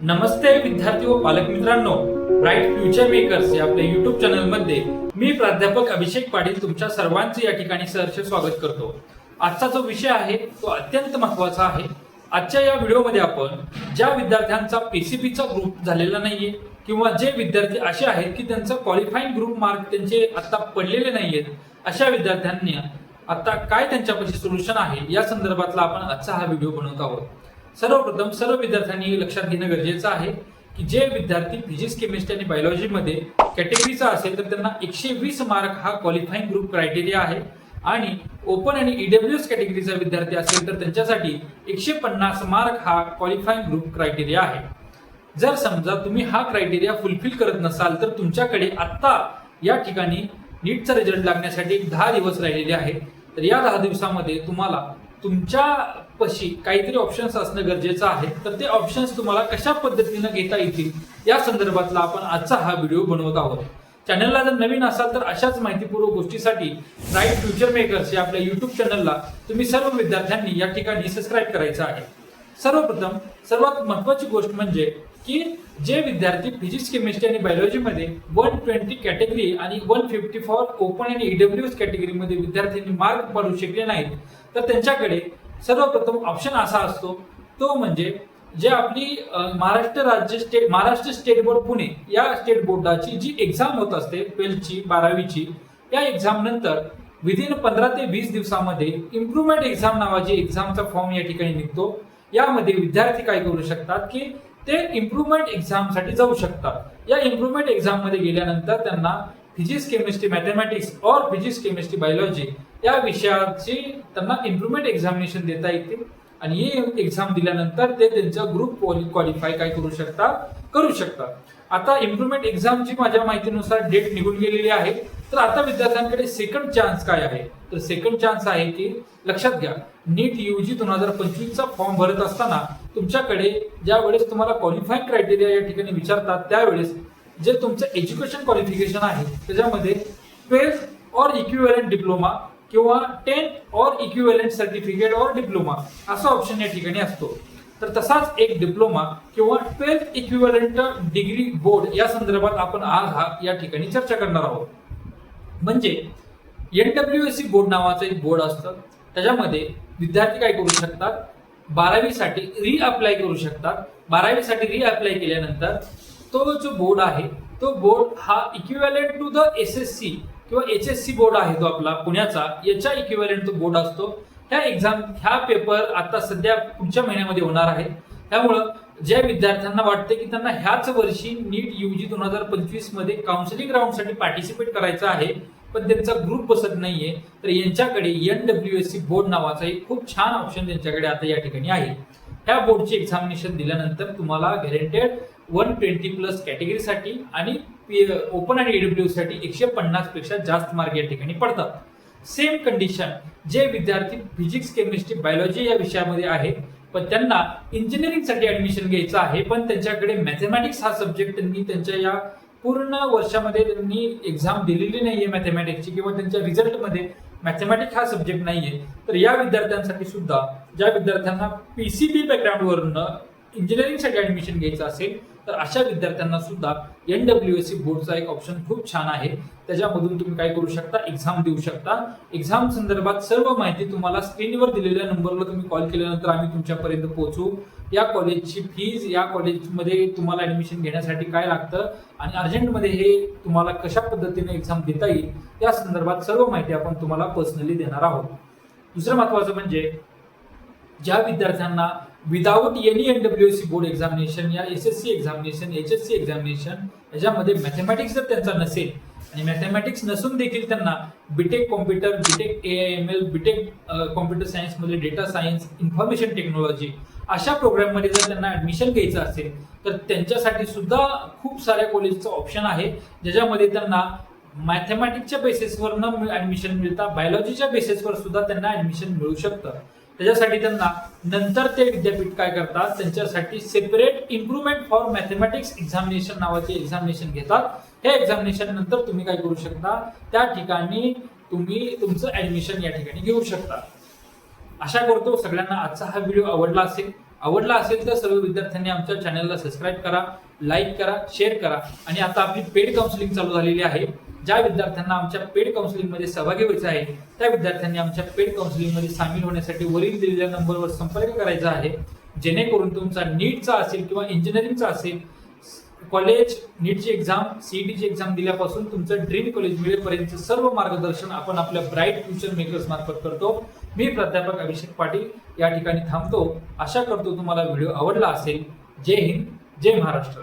नमस्ते विद्यार्थी व पालक मित्रांनो ब्राईट फ्युचर मेकर्स या आपल्या युट्यूब चॅनलमध्ये मी प्राध्यापक अभिषेक पाटील तुमच्या सर्वांचे या ठिकाणी सहर्ष स्वागत करतो. आजचा जो विषय आहे तो अत्यंत महत्त्वाचा आहे. आजच्या या व्हिडिओमध्ये आपण ज्या विद्यार्थ्यांचा पीसीबीचा ग्रुप झालेला नाहीये किंवा जे विद्यार्थी असे आहेत की त्यांचा क्वालिफाईंग ग्रुप मार्क त्यांचे आता पडलेले नाहीयेत अशा विद्यार्थ्यांनी आता काय त्यांच्यापाशी सोल्युशन आहे या संदर्भातला आपण आजचा हा व्हिडिओ बनवत आहोत. सर्वप्रथम सर्व विद्यार्थ्यांनी लक्षात घेणं गरजेचं आहे की जे विद्यार्थी फिजिक्स केमिस्ट्री आणि बायोलॉजीमध्ये कॅटेगरीचा असेल तर त्यांना एकशे वीस मार्क हा क्वालिफाईंग ग्रुप क्रायटेरिया आहे. आणि ओपन आणि ईडब्ल्यू एस कॅटेगरीचा विद्यार्थी असेल तर त्यांच्यासाठी एकशे पन्नास मार्क हा क्वालिफाईंग ग्रुप क्रायटेरिया आहे. जर समजा तुम्ही हा क्रायटेरिया फुलफिल करत नसाल तर तुमच्याकडे आत्ता या ठिकाणी नीटचा रिझल्ट लागण्यासाठी एक दहा दिवस राहिलेले आहेत. तर या दहा दिवसामध्ये तुम्हाला तुमच्या पशी काहीतरी ऑप्शन्स असणं गरजेचं आहे तर ते ऑप्शन्स तुम्हाला कशा पद्धतीनं घेता येतील या संदर्भातला आपण आजचा हा व्हिडिओ बनवत आहोत. चॅनलला जर नवीन असाल तर अशाच माहितीपूर्वक गोष्टीसाठी राईट फ्युचर मेकर्स या आपल्या युट्यूब चॅनलला तुम्ही सर्व विद्यार्थ्यांनी या ठिकाणी सबस्क्राईब करायचं आहे. सर्वप्रथम सर्वात महत्वाची गोष्ट म्हणजे की जे विद्यार्थी फिजिक्स केमिस्ट्री आणि बायोलॉजीमध्ये वन ट्वेंटी कॅटेगरी आणि वन फिफ्टी फॉर ओपन आणि ईडब्ल्यू एस कॅटेगरीमध्ये विद्यार्थ्यांनी मार्क पाडू शकले नाहीत तर त्यांच्याकडे सर्वप्रथम ऑप्शन असा असतो तो म्हणजे जे आपली महाराष्ट्र राज्य state Maharashtra state board Pune या स्टेट बोर्डाची जी एक्झाम होत असते ट्वेल्थची बारावीची या एक्झाम नंतर विदिन पंधरा ते वीस दिवसामध्ये इम्प्रुव्हमेंट एक्झाम नावाची एक्झामचा फॉर्म या ठिकाणी निघतो. यामध्ये विद्यार्थी काय करू शकतात की ते इम्प्रुव्हमेंट एक्झामसाठी जाऊ शकतात. या इम्प्रुव्हमेंट एक्झाममध्ये गेल्यानंतर त्यांना फिजिक्स केमिस्ट्री मॅथमॅटिक्स और फिजिक्स केमिस्ट्री बायोलॉजी या विषयाची त्यांना इम्प्रुव्हमेंट एक्झामिनेशन देता येतील. आणि ही एक्झाम दिल्यानंतर ते त्यांचा ग्रुप क्वालिफाय काय करू शकतात? करू शकतात. आता इम्प्रुव्हमेंट एक्झामची माझ्या माहितीनुसार डेट निघून गेलेली आहे तर आता विद्यार्थ्यांकडे सेकंड चान्स काय आहे? तर सेकंड चान्स आहे की लक्षात घ्या नीट युजी दोन हजार पंचवीसचा फॉर्म भरत असताना तुमच्याकडे ज्या वेळेस तुम्हाला क्वालिफाईंग क्रायटेरिया या ठिकाणी विचारतात त्यावेळेस जे तुमचं एज्युकेशन क्वालिफिकेशन आहे त्याच्यामध्ये ट्वेल्थ और इक्विवेलंट डिप्लोमा किंवा टेन्थ और इक्विवलेंट सर्टिफिकेट और डिप्लोमा असा ऑप्शन या ठिकाणी असतो. तर तसाच एक डिप्लोमा किंवा ट्वेल्थ इक्विव्हॅलंट डिग्री बोर्ड या संदर्भात आपण आज हा या ठिकाणी चर्चा करणार आहोत. म्हणजे N W S C board नावाचं एक बोर्ड असतं. त्याच्यामध्ये विद्यार्थी काय करू शकतात? बारावीसाठी री अप्लाय करू शकतात. बारावीसाठी री अप्लाय केल्यानंतर तो जो बोर्ड आहे तो बोर्ड हा equivalent to the S S C किंवा एच एस सी बोर्ड आहे तो आपला पुण्याचा. याच्या इक्विव्हॅलेंट तो बोर्ड असतो. ह्या एक्झाम ह्या पेपर आता सध्या पुढच्या महिन्यामध्ये होणार आहे. त्यामुळं ज्या विद्यार्थ्यांना वाटते की त्यांना ह्याच वर्षी नीट यूजी दोन हजार पंचवीसमध्ये काउन्सिलिंग राऊंडसाठी पार्टिसिपेट करायचं आहे पण त्यांचा ग्रुप बसत नाहीये तर यांच्याकडे N W S C board नावाचा एक खूप छान ऑप्शन त्यांच्याकडे आता या ठिकाणी आहे. ह्या बोर्डची एक्झामिनेशन दिल्यानंतर तुम्हाला गॅरेंटेड वन ट्वेंटी प्लस कॅटेगरीसाठी आणि ओपन आणि ईडब्ल्यू साठी एकशे पन्नासपेक्षा जास्त मार्क या ठिकाणी पडतात. सेम कंडिशन जे विद्यार्थी फिजिक्स केमिस्ट्री बायोलॉजी या विषयामध्ये आहेत पण त्यांना इंजिनिअरिंगसाठी ऍडमिशन घ्यायचं आहे पण त्यांच्याकडे मॅथमॅटिक्स हा सब्जेक्ट त्यांनी त्यांच्या या पूर्ण वर्षामध्ये त्यांनी एक्झाम दिलेली नाहीये मॅथमॅटिक्सची किंवा त्यांच्या रिझल्टमध्ये मॅथमॅटिक्स हा सब्जेक्ट नाहीये. तर या विद्यार्थ्यांसाठी सुद्धा ज्या विद्यार्थ्यांना पीसीबी बॅकग्राऊंडवरून इंजिनिअरिंगसाठी ऍडमिशन घ्यायचं असेल तर अशा विद्यार्थ्यांना सुद्धा एन डब्ल्यू एस सी बोर्डचा एक ऑप्शन खूप छान आहे. त्याच्यामधून तुम्ही काय करू शकता? एक्झाम देऊ शकता. एक्झाम संदर्भात सर्व माहिती तुम्हाला स्क्रीनवर दिलेल्या नंबरला तुम्ही कॉल केल्यानंतर आम्ही तुमच्यापर्यंत पोहोचू. या कॉलेजची फीज या कॉलेजमध्ये तुम्हाला ऍडमिशन घेण्यासाठी काय लागतं आणि अर्जंटमध्ये हे तुम्हाला कशा पद्धतीने एक्झाम देता येईल या संदर्भात सर्व माहिती आपण तुम्हाला पर्सनली देणार आहोत. दुसरं महत्वाचं म्हणजे ज्या विद्यार्थ्यांना without any N W S C board examination या S S C examination H S C examination याच्यामध्ये मॅथमॅटिक्स जर त्यांचा नसेल. आणि मॅथमॅटिक्स नसून देखील त्यांना BTech computer BTech A I M L BTech computer सायन्समध्ये डेटा सायन्स इन्फॉर्मेशन टेक्नॉलॉजी अशा प्रोग्राममध्ये जर त्यांना ऍडमिशन घ्यायचं असेल तर त्यांच्यासाठी सुद्धा खूप साऱ्या कॉलेजचं ऑप्शन आहे ज्याच्यामध्ये त्यांना मॅथमॅटिक्सच्या बेसिसवर न ऍडमिशन मिळता बायोलॉजीच्या बेसिसवर सुद्धा त्यांना ऍडमिशन मिळू शकतं. त्याच्यासाठी त्यांना नंतर ते विद्यापीठ काय करतात? त्यांच्यासाठी separate improvement for mathematics examination नावाचे एक्झामिनेशन घेतात. हे एक्झामिनेशन नंतर तुम्ही काय करू शकता? त्या ठिकाणी तुम्ही तुमचं ऍडमिशन या ठिकाणी घेऊ शकता. आशा करतो सगळ्यांना आजचा हा व्हिडिओ आवडला असेल. आवडला असेल तर सर्व विद्यार्थ्यांनी आमच्या चॅनलला सबस्क्राईब करा लाईक करा शेअर करा. आणि आता आपली पेड काउन्सिलिंग चालू झालेली आहे. ज्या विद्यार्थ्यांना आमच्या पेड काउन्सिलिंगमध्ये सहभागी व्हायचं आहे त्या विद्यार्थ्यांनी आमच्या पेड काउन्सिलिंगमध्ये सामील होण्यासाठी वरील दिलेल्या नंबरवर संपर्क करायचा आहे. जेणेकरून तुमचा नीटचा असेल किंवा इंजिनिअरिंगचा असेल कॉलेज नीटची एक्झाम सीईटीची एक्झाम दिल्यापासून तुमचं ड्रीम कॉलेज मिळेपर्यंत सर्व मार्गदर्शन आपण आपल्या ब्राईट फ्युचर मेकर्स मार्फत करतो. मी प्राध्यापक अभिषेक पाटील या ठिकाणी थांबतो. आशा करतो तुम्हाला व्हिडिओ आवडला असेल. जय हिंद जय महाराष्ट्र.